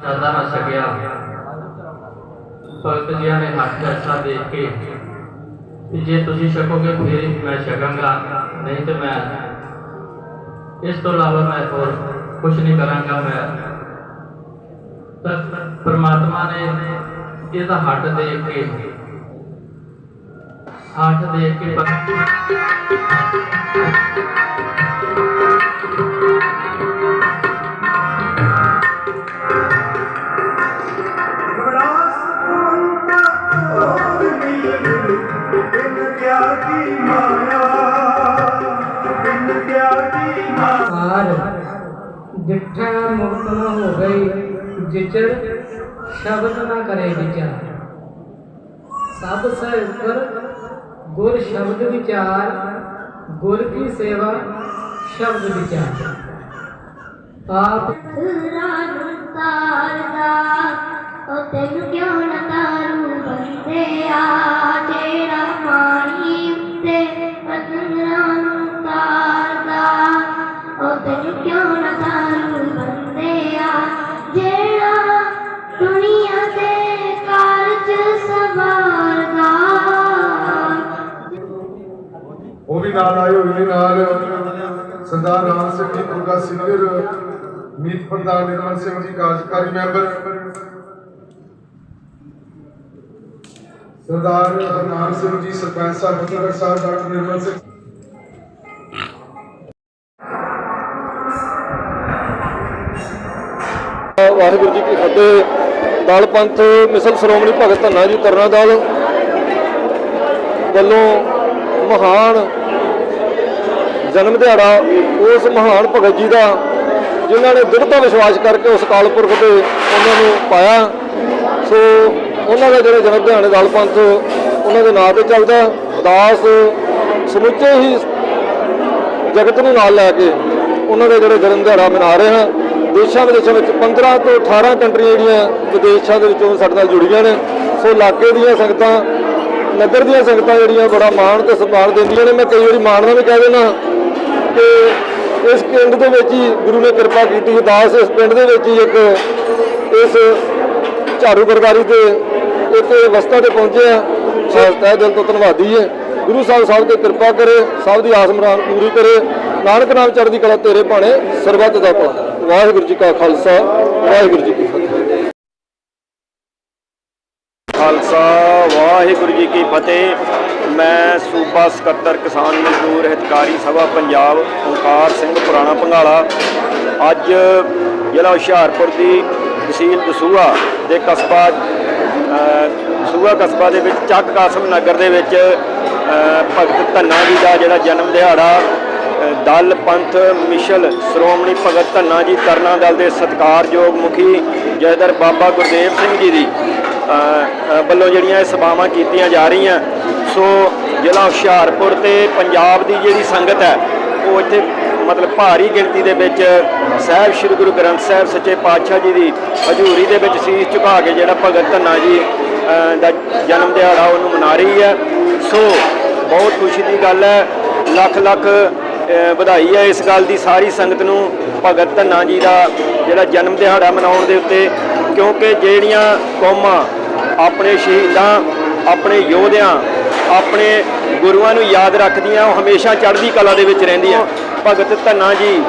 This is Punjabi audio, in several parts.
ਜ਼ਿਆਦਾ ਨਾ ਸਕਿਆ ਭਗਤ ਜੀਆਂ ਨੇ ਹੱਥ ਐਸਾ ਦੇਖ ਕੇ ਕਿ ਜੇ ਤੁਸੀਂ ਛਕੋਗੇ ਫਿਰ ਹੀ ਮੈਂ ਛਕਾਂਗਾ ਨਹੀਂ ਤੇ ਮੈਂ ਇਸ ਤੋਂ ਇਲਾਵਾ ਮੈਂ ਹੋਰ ਕੁਝ ਨਹੀਂ ਕਰਾਂਗਾ ਮੈਂ ਤਾਂ ਪਰਮਾਤਮਾ ਨੇ ਇਹਦਾ ਹੱਥ ਦੇਖ ਕੇ ਹੱਥ ਦੇਖ ਕੇ ਡਿਠਾ ਮੁਕਤ ਨ ਹੋ ਗਈ ਜਿਚਰ ਸ਼ਬਦ ਨਾ ਕਰੇ ਵਿਚਾਰ ਸਭ ਸੇ ਉੱਪਰ ਗੁਰ ਸ਼ਬਦ ਵਿਚਾਰ ਗੁਰ ਕੀ ਸੇਵਾ ਸ਼ਬਦ ਵਿਚਾਰ ਆਪ ਤੇਰਾ ਨੂੰ ਤਾਰਦਾ ਉਹ ਤੈਨੂੰ ਕਿਉਂ ਨਾ ਦੁਨੀਆ ਦੇ ਕਾਰਜ ਸਵਾਰਦਾ। ਉਹ ਵੀ ਨਾਲ ਆਏ ਹੋਏ ਨਾਲ। ਸਰਦਾਰ ਰਾਮ ਸਿੰਘ ਜੀ ਦੁਰਗਾ ਸਿੰਘਰ ਮੀਤ ਪ੍ਰਧਾਨ, ਨਿਰਮਲ ਸਿੰਘ ਜੀ, ਕਾਰਜਕਾਰੀ ਮੈਂਬਰ। ਸਰਦਾਰ ਹਰਨਾਮ ਸਿੰਘ ਜੀ, ਸਰਪੰਚ ਸਾਹਿਬ ਫਤਿਹਗੜ੍ਹ ਸਾਹਿਬ, ਡਾਕਟਰ ਨਿਰਮਲ ਸਿੰਘ ਵਾਹਿਗੁਰੂ ਜੀ ਕੀ ਫਤਿਹ। ਦਲ ਪੰਥ ਮਿਸਲ ਸ਼੍ਰੋਮਣੀ ਭਗਤ ਧੰਨਾ ਜੀ ਤਰਨਾ ਦਲ ਵੱਲੋਂ ਮਹਾਨ ਜਨਮ ਦਿਹਾੜਾ, ਉਸ ਮਹਾਨ ਭਗਤ ਜੀ ਦਾ, ਜਿਨ੍ਹਾਂ ਨੇ ਦ੍ਰਿੜਤਾ ਵਿਸ਼ਵਾਸ ਕਰਕੇ ਉਸ ਕਾਲ ਪੁਰਖ ਤੇ ਉਹਨਾਂ ਨੂੰ ਪਾਇਆ। ਸੋ ਉਹਨਾਂ ਦਾ ਜਿਹੜਾ ਜਨਮ ਦਿਹਾੜੇ ਦਲ ਪੰਥ, ਉਹਨਾਂ ਦੇ ਨਾਂ ਤੇ ਚੱਲਦਾ ਉਦਾਸ ਸਮੁੱਚੇ ਹੀ ਜਗਤ ਨੂੰ ਨਾਲ ਲੈ ਕੇ ਉਹਨਾਂ ਦੇ ਜਿਹੜੇ ਜਨਮ ਦਿਹਾੜਾ ਮਨਾ ਰਹੇ ਹਾਂ। ਦੇਸ਼ਾਂ ਵਿਦੇਸ਼ਾਂ ਵਿੱਚ 15 ਤੋਂ 18 ਕੰਟਰੀਆਂ ਜਿਹੜੀਆਂ ਵਿਦੇਸ਼ਾਂ ਦੇ ਵਿੱਚੋਂ ਸਾਡੇ ਨਾਲ ਜੁੜੀਆਂ ਨੇ, ਸੋ ਇਲਾਕੇ ਦੀਆਂ ਸੰਗਤਾਂ, ਨਗਰ ਦੀਆਂ ਸੰਗਤਾਂ ਜਿਹੜੀਆਂ ਬੜਾ ਮਾਣ ਤੇ ਸਨਮਾਨ ਦਿੰਦੀਆਂ ਨੇ। ਮੈਂ ਕਈ ਵਾਰੀ ਮਾਣ ਨਾਲ ਵੀ ਕਹਿ ਦੇਣਾ ਕਿ ਇਸ ਪਿੰਡ ਦੇ ਵਿੱਚ ਹੀ ਗੁਰੂ ਨੇ ਕਿਰਪਾ ਕੀਤੀ ਸੀ ਦਾਸ ਇਸ ਪਿੰਡ ਦੇ ਵਿੱਚ ਹੀ ਇੱਕ ਇਸ ਝਾੜੂ ਬਰਗਾਰੀ ਤੇ ਇੱਕ ਅਵਸਥਾ ਤੇ ਪਹੁੰਚੇ ਆ। ਤਹਿ ਦਿਲ ਤੋਂ ਧੰਨਵਾਦੀ ਹੈ ਗੁਰੂ ਸਾਹਿਬ, ਸਭ ਤੇ ਕਿਰਪਾ ਕਰੇ, ਸਭ ਦੀ ਆਸ ਮਰਾਨ ਪੂਰੀ ਕਰੇ। ਨਾਨਕ ਨਾਮ ਚੜ੍ਹਦੀ ਕਲਾ ਤੇਰੇ ਭਾਣੇ, ਸਰਬੱਤ ਦਾ ਭਲਾ। ਵਾਹਿਗੁਰੂ ਜੀ ਕਾ ਖਾਲਸਾ ਵਾਹਿਗੁਰੂ ਜੀ ਕੀ ਫਤਿਹ। ਖਾਲਸਾ ਵਾਹਿਗੁਰੂ ਜੀ ਕੀ ਫਤਿਹ। ਮੈਂ ਸੂਬਾ ਸਕੱਤਰ ਕਿਸਾਨ ਮਜ਼ਦੂਰ ਹਿਤਕਾਰੀ ਸਭਾ ਪੰਜਾਬ ਓਕਾਰ ਸਿੰਘ ਪੁਰਾਣਾ ਭੰਗਾਲਾ ਅੱਜ ਜ਼ਿਲ੍ਹਾ ਹੁਸ਼ਿਆਰਪੁਰ ਦੀ ਤਹਿਸੀਲ ਦਸੂਹਾ ਦੇ ਕਸਬਾ ਅ, ਦਸੂਹਾ ਕਸਬਾ ਦੇ ਵਿੱਚ ਚੱਕ ਕਾਸਮ ਨਗਰ ਦੇ ਵਿੱਚ ਭਗਤ ਧੰਨਾ ਜੀ ਦਾ ਜਿਹੜਾ ਜਨਮ ਦਿਹਾੜਾ ਦਲ, ਪੰਥ ਮਿਸ਼ਲ ਸ਼੍ਰੋਮਣੀ ਭਗਤ ਧੰਨਾ ਜੀ, ਤਰਨਾ ਦਲ ਦੇ ਸਤਿਕਾਰਯੋਗ ਮੁਖੀ ਜਥੇਦਾਰ ਬਾਬਾ ਗੁਰਦੇਵ ਸਿੰਘ ਜੀ ਦੀ ਵੱਲੋਂ ਜਿਹੜੀਆਂ ਇਹ ਸਭਾਵਾਂ ਕੀਤੀਆਂ ਜਾ ਰਹੀਆਂ। ਸੋ ਜ਼ਿਲ੍ਹਾ ਹੁਸ਼ਿਆਰਪੁਰ ਤੇ ਪੰਜਾਬ ਦੀ ਜਿਹੜੀ ਸੰਗਤ ਹੈ, ਉਹ ਇੱਥੇ ਮਤਲਬ ਭਾਰੀ ਗਿਣਤੀ ਦੇ ਵਿੱਚ ਸਾਹਿਬ ਸ੍ਰੀ ਗੁਰੂ ਗ੍ਰੰਥ ਸਾਹਿਬ ਸੱਚੇ ਪਾਤਸ਼ਾਹ ਜੀ ਦੀ ਹਜ਼ੂਰੀ ਦੇ ਵਿੱਚ ਸੀਸ ਝੁਕਾ ਕੇ ਜਿਹੜਾ ਭਗਤ ਧੰਨਾ ਜੀ ਦਾ ਜਨਮ ਦਿਹਾੜਾ ਉਹਨੂੰ ਮਨਾ ਰਹੀ ਹੈ। ਸੋ ਬਹੁਤ ਖੁਸ਼ੀ ਦੀ ਗੱਲ ਹੈ ਲੱਖ ਲੱਖ ਵਧਾਈ ਹੈ ਇਸ ਗੱਲ ਦੀ। ਸਾਰੀ ਸੰਗਤ ਨੂੰ ਭਗਤ ਧੰਨਾ ਜੀ ਦਾ ਜਿਹੜਾ ਜਨਮ ਦਿਹਾੜਾ ਮਨਾਉਣ ਦੇ ਉੱਤੇ, ਕਿਉਂਕਿ ਜਿਹੜੀਆਂ ਕੌਮਾਂ ਆਪਣੇ ਸ਼ਹੀਦਾਂ, ਆਪਣੇ ਯੋਧਿਆਂ, ਆਪਣੇ ਗੁਰੂਆਂ ਨੂੰ ਯਾਦ ਰੱਖਦੀਆਂ, ਉਹ ਹਮੇਸ਼ਾ ਚੜ੍ਹਦੀ ਕਲਾ ਦੇ ਵਿੱਚ ਰਹਿੰਦੀਆਂ। ਭਗਤ ਧੰਨਾ ਜੀ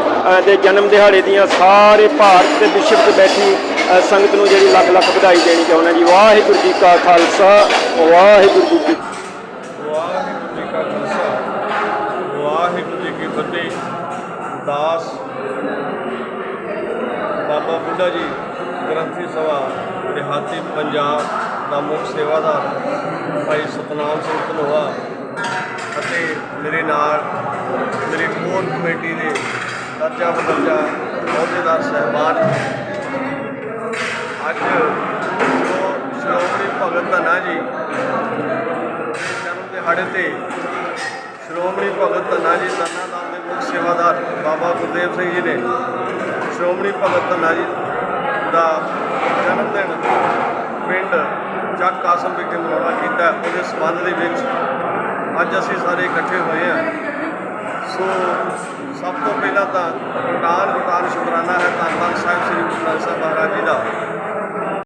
ਦੇ ਜਨਮ ਦਿਹਾੜੇ ਦੀਆਂ ਸਾਰੇ ਭਾਰਤ ਤੇ ਵਿਸ਼ਵ 'ਚ ਬੈਠੀ ਸੰਗਤ ਨੂੰ ਜਿਹੜੀ ਲੱਖ ਲੱਖ ਵਧਾਈ ਦੇਣੀ ਚਾਹੁੰਦਾ ਜੀ। ਵਾਹਿਗੁਰੂ ਜੀ ਕਾ ਖਾਲਸਾ, ਵਾਹਿਗੁਰੂ ਜੀ ਕੀ ਵਾਹਿਗੁਰੂ ਜੀ ਕਾ ਖਾਲਸਾ ਵਾਹਿਗੁਰੂ ਜੀ ਕੀ ਫਤਿਹ ਦਾਸ ਬਾਬਾ ਬੁੱਢਾ ਜੀ, ਗ੍ਰੰਥੀ ਸਭਾ, ਦਿਹਾਤੀ ਪੰਜਾਬ ਦਾ ਮੁੱਖ ਸੇਵਾਦਾਰ, ਭਾਈ ਸਤਨਾਮ ਸਿੰਘ ਧਨੋਆ ਅਤੇ ਮੇਰੇ ਨਾਲ ਮੇਰੀ ਕੋਰ ਕਮੇਟੀ ਦੇ ਦਰਜਾ ਬਦਰਜਾ ਅਹੁਦੇਦਾਰ ਸਹਿਬਾਨ। ਅੱਜ ਜੋ ਸ਼੍ਰੋਮਣੀ ਭਗਤ ਧੰਨਾ ਜੀ ਜਨਮ ਦਿਹਾੜੇ ਤੇ ਸ਼੍ਰੋਮਣੀ ਭਗਤ ਧੰਨਾ ਜੀ ਧੰਨਾ ਸੇਵਾਦਾਰ ਬਾਬਾ ਗੁਰਦੇਵ ਸਿੰਘ ਜੀ ਨੇ ਸ਼੍ਰੋਮਣੀ ਭਗਤ ਧੰਨਾ ਜੀ ਦਾ ਜਨਮ ਦਿਨ ਪਿੰਡ ਚੱਕ ਕਾਸਮ ਵਿਖੇ ਮਨਾਉਣਾ ਕੀਤਾ। ਉਹਦੇ ਸਬੰਧ ਦੇ ਵਿੱਚ ਅੱਜ ਅਸੀਂ ਸਾਰੇ ਇਕੱਠੇ ਹੋਏ ਹਾਂ। ਸੋ ਸਭ ਤੋਂ ਪਹਿਲਾਂ ਤਾਂ ਗੁਰਦਾਨ ਗੁਰਦਾਨ ਸ਼ੁਕਰਾਨਾ ਹੈ ਧੰਨ ਸਾਹਿਬ, ਸ੍ਰੀ ਗੁਰੂ ਗ੍ਰੰਥ ਸਾਹਿਬ ਮਹਾਰਾਜ ਜੀ ਦਾ।